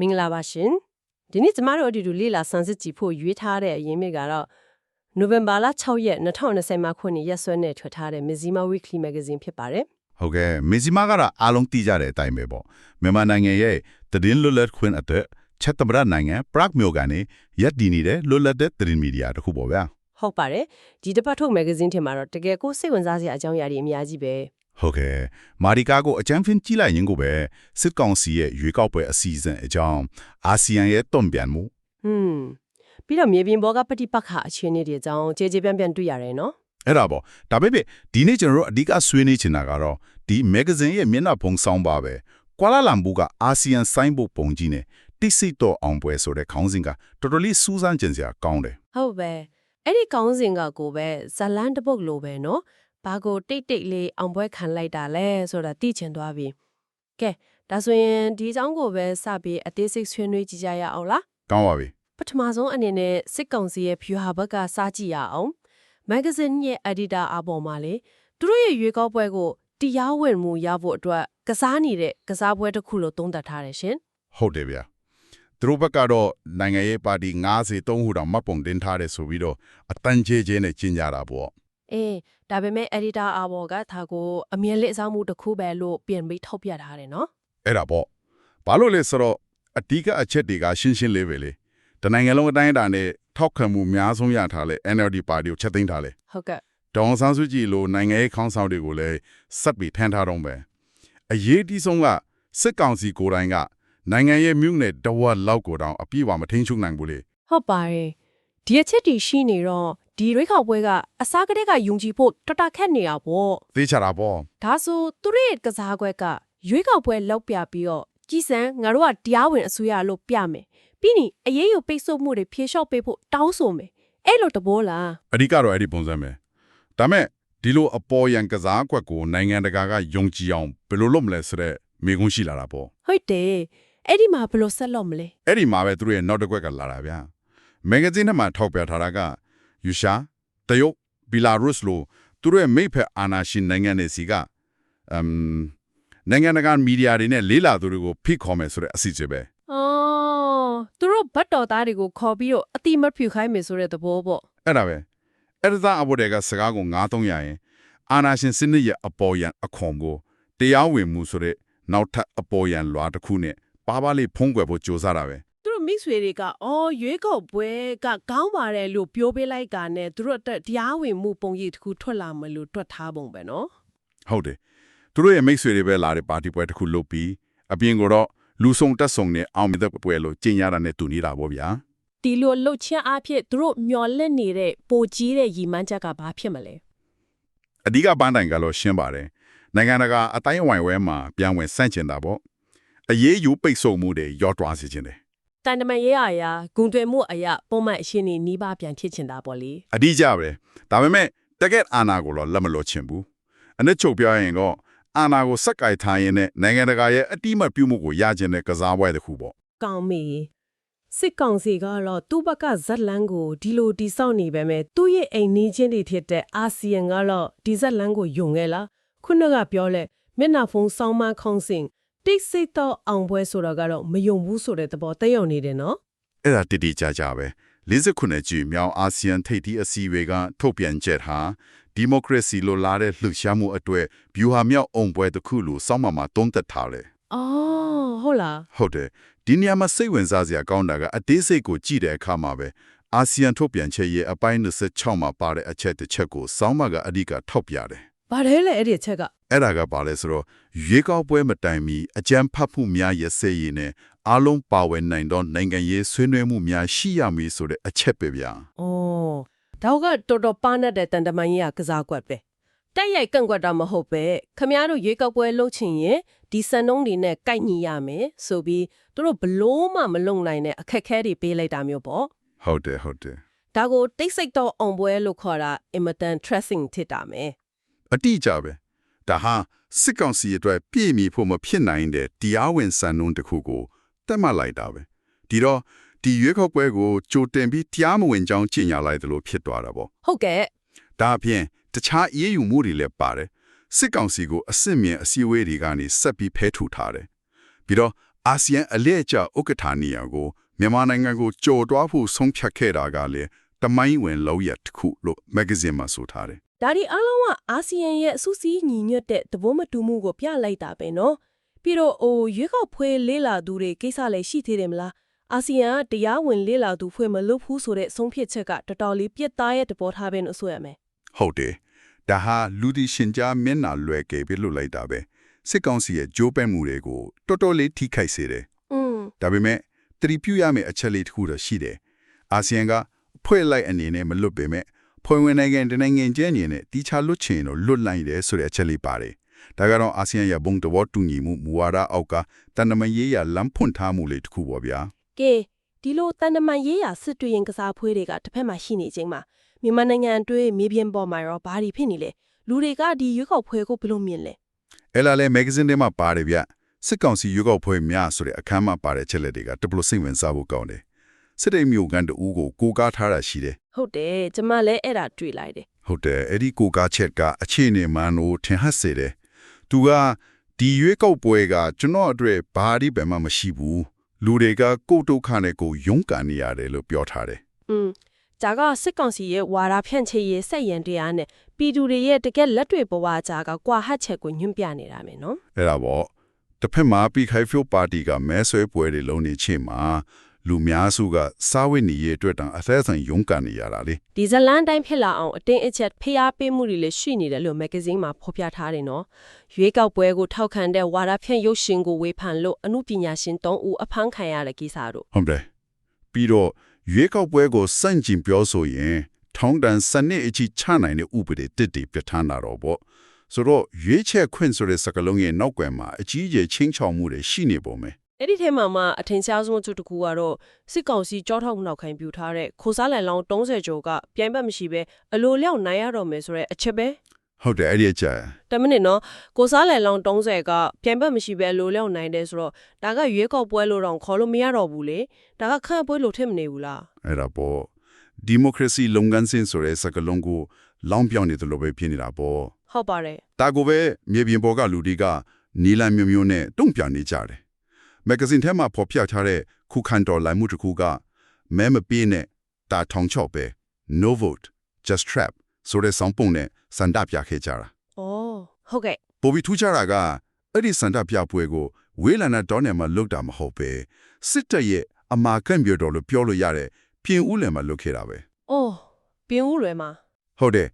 မင်္ဂလာပါရှင်ဒီနေ့ကျမတို့အတူတူလေ့လာစမ်းစစ်ကြည့်ဖို့ရွေးထားတဲ့အရင်းမြစ်ကတော့နိုဝင်ဘာလ6ရက်2020မှာခုနှစ်ရက်စွဲနဲ့ထွက်ထားတဲ့ Mizima Weekly Magazine ဖြစ်ပါတယ်ဟုတ်ကဲ့မဇီမာကတော့အားလုံးသိကြတဲ့အတိုင်းပဲပေါ့မြန်မာနိုင်ငံရဲ့သတင်းလွတ်လပ်ခွင့်အတွက်ချက်သမရနိုင်ငံပရဂ်မြို့ကနေရက်တည်နေတဲ့လွတ်လပ်တဲ့သတင်းမီဒီယာတစ်ခုပေါ့ဗျာဟုတ်ပါတယ်ဒီတစ်ပတ်ထုတ် magazine ထင်မှာတော့တကယ်ကိုစိတ်ဝင်စားစရာအကြောင်းအရာတွေအများကြီးပဲ ဟုတ်ကဲ့မာရီကာကိုအချမ်းဖင်ကြည့်လိုက်ရင်ကိုပဲစစ်ကောင်စီရဲ့ရွေးကောက်ပွဲအစီအစဉ်အကြောင်းအာဆီယံရဲ့တုံ့ပြန်မှုဟွန်းပြီးတော့မြေပြင်ပေါ်ကပฏิပတ်ခအခြေအနေတွေအကြောင်းကြေကြေပြန့်ပြန့်တွေ့ရတယ်နော်အဲ့ဒါပေါ့ဒါပေမဲ့ဒီနေ့ကျွန်တော်တို့အဓိကဆွေးနွေးချင်တာကတော့ဒီမဂ္ဂဇင်းရဲ့မျက်နှာပုံဆောင်ပါပဲကွာလာလမ်ပူကအာဆီယံဆိုင်းဘုတ်ပုံကြီးနဲ့တိစိတ်တော်အောင်ပွဲဆိုတဲ့ခေါင်းစဉ်ကတော်တော်လေးစူးစမ်းကြင်စရာကောင်းတယ်ဟုတ်ပဲအဲ့ဒီကောင်းစဉ်ကကိုပဲဇလန်တစ်ပုတ်လိုပဲနော် ဘာကိုတိတ်တိတ်လေးအောင်ပွဲခံလိုက်တာလဲဆိုတာသိချင်သွားပြီကဲဒါဆိုရင်ဒီအကြောင်းကိုပဲစပြီးအသေးစိတ်ဆွေးနွေးကြည့်ကြရအောင်လားကောင်းပါပြီပထမဆုံးအနေနဲ့စစ်ကောင်စီရဲ့ view ဟာဘက်ကစကြည့်ရအောင် magazine ရဲ့ editor အပေါ်မှာလေသူတို့ရဲ့ရွေးကောက်ပွဲကိုတရားဝင်မှုရဖို့အတွက်ကစားနေတဲ့ကစားပွဲတစ်ခုလို့သုံးသပ်ထားတယ်ရှင်ဟုတ်တယ်ဗျာသူတို့ဘက်ကတော့နိုင်ငံရေးပါတီ93ဟူတောင်မှတ်ပုံတင်ထားတယ်ဆိုပြီးတော့အတန်းချေချေနဲ့ကျင်းကြတာပေါ့ အေးဒါပေမဲ့ editor အပေါ်ကဒါကိုအမြင်လက်ဆောင်မှုတစ်ခုပဲလို့ပြင်ပြီးထုတ်ပြထားတယ်နော်အဲ့ဒါပေါ့ဘာလို့လဲဆိုတော့အတီးကအချက်တွေကရှင်းရှင်းလေးပဲလေတနိုင်ငံလုံးအတိုင်းအတာနဲ့ထောက်ခံမှုများဆုံးရထားလဲ NLD ပါတီကိုချက်သိမ်းထားလဲဟုတ်ကဲ့ဒေါအောင်ဆန်းစုကြည်လိုနိုင်ငံရေးခေါင်းဆောင်တွေကိုလည်းစက်ပြီးထမ်းထားတော့ပဲအရေးအကြီးဆုံးကစစ်ကောင်စီကိုယ်တိုင်ကနိုင်ငံရေးမြို့နယ်တဝက်လောက်ကိုတောင်အပြည့်အဝမထိန်းချုပ်နိုင်ဘူးလေဟုတ်ပါတယ်ဒီအချက်တီရှိနေတော့ ဒီရွေးကောက်ပွဲကအစားကတည်းကယုံကြည်ဖို့တော်တော်ခက်နေတာပေါ့သိချတာပေါ့ဒါဆိုသူတို့ရဲ့ကစားကွက်ကရွေးကောက်ပွဲလောက်ပြပြီးတော့ကြီးစံငါတို့ကတရားဝင်အစိုးရလို့ပြမယ်ပြီးရင်အရေးယူပိတ်ဆို့မှုတွေဖြေလျှော့ပေးဖို့တောင်းဆိုမယ်အဲ့လိုတဘောလားအဓိကတော့အဲ့ဒီပုံစံပဲဒါမဲ့ဒီလိုအပေါ်ယံကစားကွက်ကိုနိုင်ငံတကာကယုံကြည်အောင်ဘယ်လိုလုပ်မလဲဆိုတော့မိကုန်းရှိလာတာပေါ့ဟုတ်တယ်အဲ့ဒီမှာဘယ်လိုဆက်လုပ်မလဲအဲ့ဒီမှာပဲသူတို့ရဲ့နောက်တစ်ကွက်ကလာတာဗျာမဂ္ဂဇင်းထဲမှာထောက်ပြထားတာက ယူရှာတရုတ်ဘီလာရုစ်လိုသူတို့ရဲ့မိဖက်အာဏာရှင်နိုင်ငံတွေစီကအမ်နိုင်ငံတကာမီဒီယာတွေနဲ့လေးလာသူတွေကိုဖိခေါ်မယ်ဆိုတဲ့အစီအစဉ်ပဲအော်သူတို့ဘတ်တော်သားတွေကိုခေါ်ပြီးတော့အတိမတ်ဖြူခိုင်းမယ်ဆိုတဲ့သဘောပေါ့အဲ့ဒါပဲအဲ့ဒါအဘောတွေကစကားကို9300ရင်အာနာရှင်စနစ်ရဲ့အပေါ်ယံအခွန်ကိုတရားဝင်မှုဆိုတဲ့နောက်ထပ်အပေါ်ယံလွာတစ်ခုနဲ့ပါပါလေးဖုံးကွယ်ဖို့ကြိုးစားတာပဲသူတို့ မိတ်ဆွေတွေကအော်ရွေးကောက်ပွဲကကောင်းပါတယ်လို့ပြောပေးလိုက်ကနဲ့သူတို့အတွက်တရားဝင်မှုပုံရိပ်တစ်ခုထွက်လာမလို့တွက်ထားပုံပဲနော်ဟုတ်တယ်သူတို့ရဲ့မိတ်ဆွေတွေပဲလာတဲ့ပါတီပွဲတစ်ခုလုပ်ပြီးအပြင်ကတော့လူဆုံတက်ဆုံနဲ့အောင်မြင်တဲ့ပွဲလို့ကျင်းရတာနဲ့တူနေတာပေါ့ဗျာဒီလိုလှုပ်ချင်းအားဖြင့်သူတို့မျော်လင့်နေတဲ့ပိုကြီးတဲ့ရည်မှန်းချက်ကဘာဖြစ်မလဲအဓိကပန်းတိုင်ကတော့ရှင်းပါတယ်နိုင်ငံတကာအတိုင်းအဝိုင်ဝဲမှာပြန်ဝင်ဆန့်ကျင်တာပေါ့အရေးယူပိတ်ဆို့မှုတွေရော့တွားစေခြင်းတယ် တန်တမန်ရေးအရာဂုံတွယ်မှုအရာပုံမှန်အရှင်းနေနီးပါးပြန်ဖြစ်ချင်တာပေါ့လေအဓိကြပဲဒါပေမဲ့တကက်အာနာကိုတော့လက်မလို့ချင်ဘူးအနစ်ချုပ်ပြောရင်တော့အာနာကိုစက်ကိုက်ထားရင်နဲ့နိုင်ငံတကာရဲ့အတိအမတ်ပြုမှုကိုရခြင်းတဲ့ကစားပွဲတစ်ခုပေါ့ကောင်းပြီစစ်ကောင်စီကတော့သူ့ဘက်ကဇက်လန်းကိုဒီလိုတိစောက်နေပဲမဲ့သူ့ရဲ့အိမ်နီးချင်းတွေဖြစ်တဲ့အာဆီယံကတော့ဒီဇက်လန်းကိုယုံခဲ့လားခုနကပြောလဲမျက်နှာဖုံးစောင်းမခေါင်းစင် တိတ်ဆိတ်တော့အောင်ပွဲဆိုတာကတော့မယုံဘူးဆိုတဲ့သဘောတက်ရောက်နေတယ်နော်အဲ့ဒါတိတိကျကျပဲ49ကျူမြောင်အာဆီယံထိပ်သီးအစည်းအဝေးကထုတ်ပြန်ချက်ဟာဒီမိုကရေစီလိုလားတဲ့လှုပ်ရှားမှုအတွေ့ဗျူဟာမြောက်အုံပွဲတစ်ခုလို့စောင့်မှမှာတုံးသက်ထားတယ်အော်ဟုတ်လားဟုတ်တယ်ဒီနေရာမှာစိတ်ဝင်စားစရာကောင်းတာကအသေးစိတ်ကိုကြည့်တဲ့အခါမှာပဲအာဆီယံထုတ်ပြန်ချက်ရဲ့အပိုင်း26မှာပါတဲ့အချက်တစ်ချက်ကိုစောင့်မှကအဓိကထောက်ပြတယ် ဘာလဲလဲအဲ့ဒီအချက်ကအဲ့ဒါကပါလဲဆိုတော့ရွေးကောက်ပွဲမတိုင်မီအကြမ်းဖက်မှုများရစေရည်နဲ့အားလုံးပါဝင်နိုင်သောနိုင်ငံရေးဆွေးနွေးမှုများရှိရမည်ဆိုတဲ့အချက်ပဲဗျာအော်ဒါကတော်တော်ပါနဲ့တဲ့တန်တမန်ကြီးကကစားကွက်ပဲတက်ရိုက်ကန့်ကွက်တာမဟုတ်ပဲခမားတို့ရွေးကောက်ပွဲလုပ်ချင်ရင်ဒီစံနှုန်းတွေနဲ့ကိုက်ညီရမယ်ဆိုပြီးသူတို့ဘလို့မှမလုံနိုင်တဲ့အခက်အခဲတွေပေးလိုက်တာမျိုးပေါ့ဟုတ်တယ်ဟုတ်တယ်ဒါကိုတိတ်ဆိတ်တော့အောင်ပွဲလို့ခေါ်တာ imitant tracing ထစ်တာမယ် အတိအကျပဲဒါဟာစစ်ကောင်စီအတွက်ပြည့်မီဖို့မဖြစ်နိုင်တဲ့တရားဝင်စံနှုန်းတစ်ခုကိုတက်မှတ်လိုက်တာပဲဒီတော့ဒီရွေးကောက်ပွဲကိုကြိုတင်ပြီးတရားမဝင်ကြောင်းကြီးညာလိုက်တယ်လို့ဖြစ်သွားတာပေါ့ဟုတ်ကဲ့ဒါအပြင်တခြားအရေးယူမှုတွေလည်းပါတယ်စစ်ကောင်စီကိုအစစ်မြင်အစည်းအဝေးတွေကနေဆက်ပြီးဖဲထူထားတယ်ပြီးတော့အာဆီယံအလဲအကျဥက္ကဋ္ဌနေရာကိုမြန်မာနိုင်ငံကိုကြော်တွားဖို့ဆုံးဖြတ်ခဲ့တာကလည်းတမိုင်းဝင်လောက်ရတစ်ခုလို့မဂ္ဂဇင်းမှာဆိုထားတယ် ဒါဒီအားလုံးကအာဆီယံရဲ့အစုစည်းညီညွတ်တဲ့သဘောမတူမှုကိုပြလိုက်တာပဲနော်ပြီးတော့အိုရွေးကောက်ဖွဲလေးလာသူတွေကိစ္စလည်းရှိသေးတယ်မလားအာဆီယံကတရားဝင်လေးလာသူဖွဲ့မလုပ်ဘူးဆိုတဲ့ဆုံးဖြတ်ချက်ကတော်တော်လေးပြစ်သားရဲ့တပေါ်ထားပဲလို့ဆိုရမယ်ဟုတ်တယ်ဒါဟာလူဒီရှင်ကြားမျက်နှာလွယ်ကေပြလို့လိုက်တာပဲစစ်ကောင်စီရဲ့ကြိုးပမ်းမှုတွေကိုတော်တော်လေးထိခိုက်စေတယ်อืมဒါပေမဲ့တတိပြုရမယ့်အချက်လေးတစ်ခုတော့ရှိတယ်အာဆီယံကဖွဲ့လိုက်အနေနဲ့မလွတ်ပေမဲ့ ဖွဲ့ဝင်နိုင်ငံတနိုင်ငံချင်းအနေနဲ့တီချာလွတ်ချင်တော့လွတ်လိုက်တယ်ဆိုတဲ့အချက်လေးပါတယ်ဒါကတော့အာဆီယံရဲ့ဘုံတော်တူညီမှုမူဝါဒအောက်ကတန်တမရေးရလမ်းဖွင့်ထားမှုလေးတစ်ခုပေါ့ဗျာကဲဒီလိုတန်တမန်ရေးရာစစ်တွေရင်ကစားဖွဲတွေကတစ်ဖက်မှာရှိနေခြင်းမှာမြန်မာနိုင်ငံအတွင်းမြေပြင်ပေါ်မှာရောဘာတွေဖြစ်နေလဲလူတွေကဒီရွေးကောက်ဖွဲကိုဘယ်လိုမြင်လဲအဲ့လာလေမဂ္ဂဇင်းထဲမှာပါတယ်ဗျစစ်ကောင်စီရွေးကောက်ပွဲများဆိုတဲ့အခန်းမှာပါတဲ့ချက်လက်တွေကတပလို့စိတ်ဝင်စားဖို့ကောင်းတယ် စစ်တိမ်မျိုးကန်တူကိုကိုကားထားတာရှိတယ်ဟုတ်တယ်ကျမလည်းအဲ့ဒါတွေ့လိုက်တယ်ဟုတ်တယ်အဲ့ဒီကိုကားချက်ကအခြေအနေမှန်ကိုထင်ဟပ်စေတယ်သူကဒီရွေးကောက်ပွဲကကျွန်တော်အတွက်ဘာဒီပဲမှမရှိဘူးလူတွေကကိုယ်ဒုက္ခနဲ့ကိုယ်ရုန်းကန်နေရတယ်လို့ပြောထားတယ်อืมဂျာကစစ်ကောင်စီရဲ့ဝါဒဖြန့်ချေရေးစက်ရန်တရားနဲ့ပြည်သူတွေရဲ့တကက်လက်တွေ့ဘဝဂျာကကွာဟတ်ချက်ကိုညွှန်ပြနေတာမယ်နော်အဲ့ဒါပေါ့တစ်ဖက်မှာပီခိုင်ဖြိုပါတီကမဲဆွဲပွဲတွေလုံးနေချင်းမှာ လူများစုကစားဝတ်နေရေးအတွက်တောင်အသက်ဆိုင်ရုန်းကန်နေရတာလေဒီဇလန်တိုင်းဖြစ်လာအောင်အတင်းအချက်ဖျားပေးမှုတွေလည်းရှိနေတယ်လို့မဂ္ဂဇင်းမှာဖော်ပြထားတယ်နော်ရွေးကောက်ပွဲကိုထောက်ခံတဲ့ဝါဒဖြန့်ရုပ်ရှင်ကိုဝေဖန်လို့အမှုပညာရှင်၃ဦးအဖမ်းခံရတဲ့ကိစ္စတို့ဟုတ်တယ်ပြီးတော့ရွေးကောက်ပွဲကိုစန့်ကျင်ပြောဆိုရင်ထောင်းတန်စနစ်အချိချနိုင်တဲ့ဥပဒေတစ်တည်ပြဋ္ဌာန်းတာတော့ပေါ့ဆိုတော့ရွေးချက်ခွင့်ဆိုတဲ့စကားလုံးရဲ့နောက်ကွယ်မှာအကြီးအကျယ်ချင်းချောင်မှုတွေရှိနေပုံပဲ အဲ့ဒီထဲမှာမှအထင်ရှားဆုံးအ chút တစ်ခုကတော့စစ်ကောင်စီကြောထောက်နောက်ခိုင်ပြူထားတဲ့ခိုစားလန်လောင်း30ကျော်ကပြိုင်ဘက်မရှိပဲအလိုလျောက်နိုင်ရတော့မယ်ဆိုတဲ့အချက်ပဲဟုတ်တယ်အဲ့ဒီအချက်တမနစ်နော်ကိုစားလန်လောင်း30ကပြိုင်ဘက်မရှိပဲအလိုလျောက်နိုင်တယ်ဆိုတော့ဒါကရွေးကောက်ပွဲလို့တော့ခေါ်လို့မရတော့ဘူးလေဒါကခန့်ပွဲလို့ထင်မနေဘူးလားအဲ့ဒါပေါ့ဒီမိုကရေစီလုပ်ငန်းစဉ်ဆိုတဲ့စကားလုံးကိုလောင်းပြောင်းနေတယ်လို့ပဲဖြစ်နေတာပေါ့ဟုတ်ပါတယ်ဒါကိုပဲမြေပြင်ပေါ်ကလူတွေကနီလန်မျိုးမျိုးနဲ့တုံ့ပြန်နေကြတယ် မဂ္ဂဇင်းထဲမှာဖော်ပြထားတဲ့ခုခံတော်လိုင်းမှုတစ်ခုကမဲမပြေးနဲ့တာထောင်ချော့ပဲ no vote just trap ဆိုတဲ့ဆောင်းပုံနဲ့စန္ဒပြခဲ့ကြတာ။ဩဟုတ်ကဲ့ပိုပြီးထူးခြားတာကအဲ့ဒီစန္ဒပြပွဲကိုဝေးလန်နာဒေါနယ်မှာလုပ်တာမဟုတ်ပဲစစ်တပ်ရဲ့အမာကန့်ပြောတော်လို့ပြောလို့ရတဲ့ပြင်ဦးလယ်မှာလုပ်ခဲ့တာပဲ။အော်ပြင်းဦးလွယ်မှာဟုတ်တယ်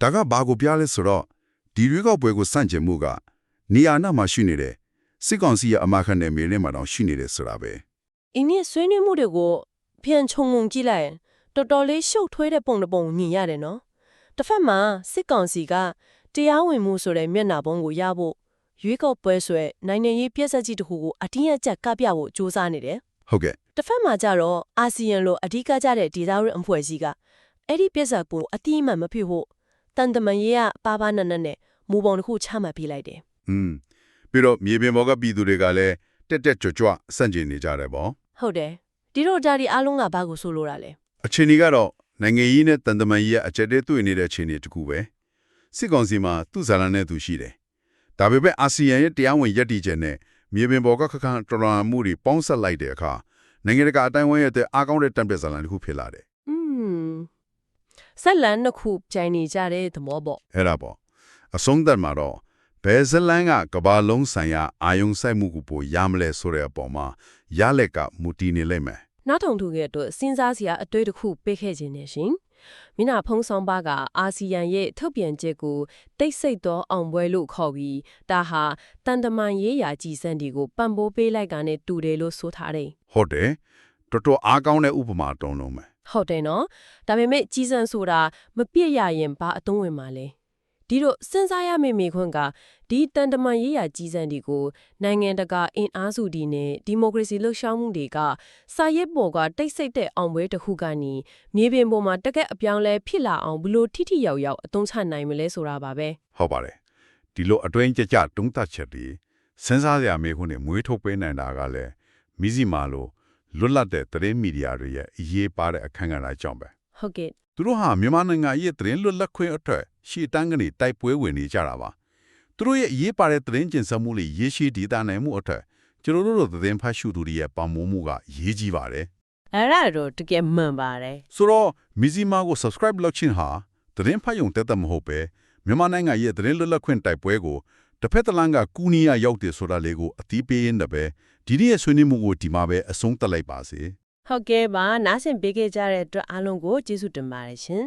ဒါကဘာကိုပြလဲဆိုတော့ဒီရွေးကောက်ပွဲကိုစန့်ကျင်မှုကနေရာနာမှာရှိနေတဲ့ စစ်ကောင်စီရဲ့အမခန့်နဲ့မြေလင်းမှာတော့ရှိနေတယ်ဆိုတာပဲ အင်းရဲ့ဆွေးနွေးမှုတွေကိုပြန်ခြုံငုံကြည့်လိုက်ရင်တော်တော်လေးရှုပ်ထွေးတဲ့ပုံတစ်ပုံမြင်ရတယ်နော်။တစ်ဖက်မှာစစ်ကောင်စီကတရားဝင်မှုဆိုတဲ့မျက်နှာပုံကိုရဖို့ရွေးကောက်ပွဲဆွဲနိုင်ငံရေးပြည့်စက်ကြီးတစ်ခုကိုအတင်းအကျပ်ကပြဖို့စ조사နေတယ် ဟုတ်ကဲ့ ။တစ်ဖက်မှာကျတော့အာဆီယံလိုအဓိကကျတဲ့ဒေသရင်းအဖွဲ့အစည်းကအဲ့ဒီပြည့်စက်ကိုအတိအမှန်မဖြစ်ဖို့တန်တမန်ရေးကပါပါနက်နက်နဲ့မူပုံတစ်ခုချမှတ်ပေးလိုက်တယ် อืม ပြီးတော့မြေပြင်ပေါ်ကပြည်သူတွေကလည်းတက်တက်ကြွကြွစန့်ကျင်နေကြတယ်ပေါ့။ဟုတ်တယ်။ဒီတော့ဒါဒီအားလုံးကဘာကိုဆိုလိုတာလဲအချိန်ကြီးကတော့နိုင်ငံရေးနဲ့တန်တမာရေးရဲ့အကြက်တဲတွေ့နေတဲ့ချိန်တွေတခုပဲစစ်ကောင်စီမှာသူ့ဇာလန်နဲ့သူရှိတယ်ဒါပေမဲ့အာဆီယံရဲ့တရားဝင်ရည်တည်ချက်နဲ့မြေပြင်ပေါ်ကခက်ခန့်တော်တော်မှုတွေပေါင်းဆက်လိုက်တဲ့အခါနိုင်ငံတကာအတိုင်းအဝိုင်းရဲ့အားကောင်းတဲ့တံပြဇာလန်တစ်ခုဖြစ်လာတယ်။อืมဆက်လန်နှစ်ခုပြိုင်နေကြတဲ့သဘောပေါ့အဲ့ဒါပေါ့အဆုံးသတ်မှာတော့ ဘယ်ဇလန်ကကဘာလုံးဆိုင်ရာအာယုံဆိုင်မှုကိုပိုရမလဲဆိုတဲ့အပေါ်မှာရလက်ကမူတည်နေလိမ့်မယ်။နောက်ထုံထုရဲ့အတွက်စဉ်းစားစရာအတွေ့တစ်ခုပေးခဲ့ခြင်းနဲ့ရှင်။မိနာဖုံးဆောင်ပါကအာဆီယံရဲ့ထုတ်ပြန်ချက်ကိုတိတ်ဆိတ်သောအောင်ပွဲလို့ခေါ်ပြီးဒါဟာတန်တမန်ရေးရာကြည်စံဒီကိုပံ့ပိုးပေးလိုက်တာနဲ့တူတယ်လို့ဆိုထားတယ်ဟုတ်တယ်တော်တော်အားကောင်းတဲ့ဥပမာတုံးလုံးမယ်။ဟုတ်တယ်နော်။ဒါပေမဲ့ကြည်စံဆိုတာမပြည့်ရရင်ဘာအသုံးဝင်မှာလဲ။ ဒီတော့စဉ်းစားရမယ့်မိခွန်းကဒီတန်တမန်ရေးရာကြီးစံဒီကိုနိုင်ငံတကာအင်အားစုဒီနဲ့ဒီမိုကရေစီလှုပ်ရှားမှုတွေကစာရေးပေါ်ကတိတ်ဆိတ်တဲ့အောင်ပွဲတစ်ခုကနေမြေပြင်ပေါ်မှာတကက်အပြောင်းလဲဖြစ်လာအောင်ဘလို့ထိထိရောက်ရောက်အသုံးချနိုင်မလဲဆိုတာပါပဲဟုတ်ပါတယ်ဒီလိုအတွင်းကြကြတုံးသက်ချက်တွေစဉ်းစားရမယ့်ခုနဲ့မွေးထုတ်ပေးနိုင်တာကလည်းမိစီမာလိုလွတ်လပ်တဲ့သတင်းမီဒီယာတွေရဲ့အရေးပါတဲ့အခန်းကဏ္ဍကြောင့်ပဲဟုတ်ကဲ့ သူတို့ဟာမြန်မာနိုင်ငံရဲ့သတင်းလွတ်လပ်ခွင့်အတွက်ရှေ့တန်းကနေတိုက်ပွဲဝင်နေကြတာပါသူတို့ရဲ့အရေးပါတဲ့သတင်းကျင်ဆမှုတွေရေရှည်တည်တာနိုင်မှုအတွက်ကျွန်တော်တို့သတင်းဖတ်ရှုသူတွေရဲ့ပံ့ပိုးမှုကအရေးကြီးပါတယ်အဲ့ဒါတော့တကယ်မှန်ပါတယ်ဆိုတော့မီဇီမာကို subscribe လုပ်ခြင်းဟာသတင်းဖတ်ရုံတက်တက်မဟုတ်ပဲမြန်မာနိုင်ငံရဲ့သတင်းလွတ်လပ်ခွင့်တိုက်ပွဲကိုတစ်ဖက်တစ်လမ်းကကူညီရရောက်တယ်ဆိုတာလေးကိုအသိပေးရင်းနဲ့ပဲဒီနေ့ရဲ့ဆွေးနွေးမှုကိုဒီမှာပဲအဆုံးသတ်လိုက်ပါစေ ဟုတ်ကဲ့ပါနားဆင်ပေးခဲ့ကြတဲ့အတွက်အားလုံးကိုကျေးဇူးတင်ပါတယ်ရှင်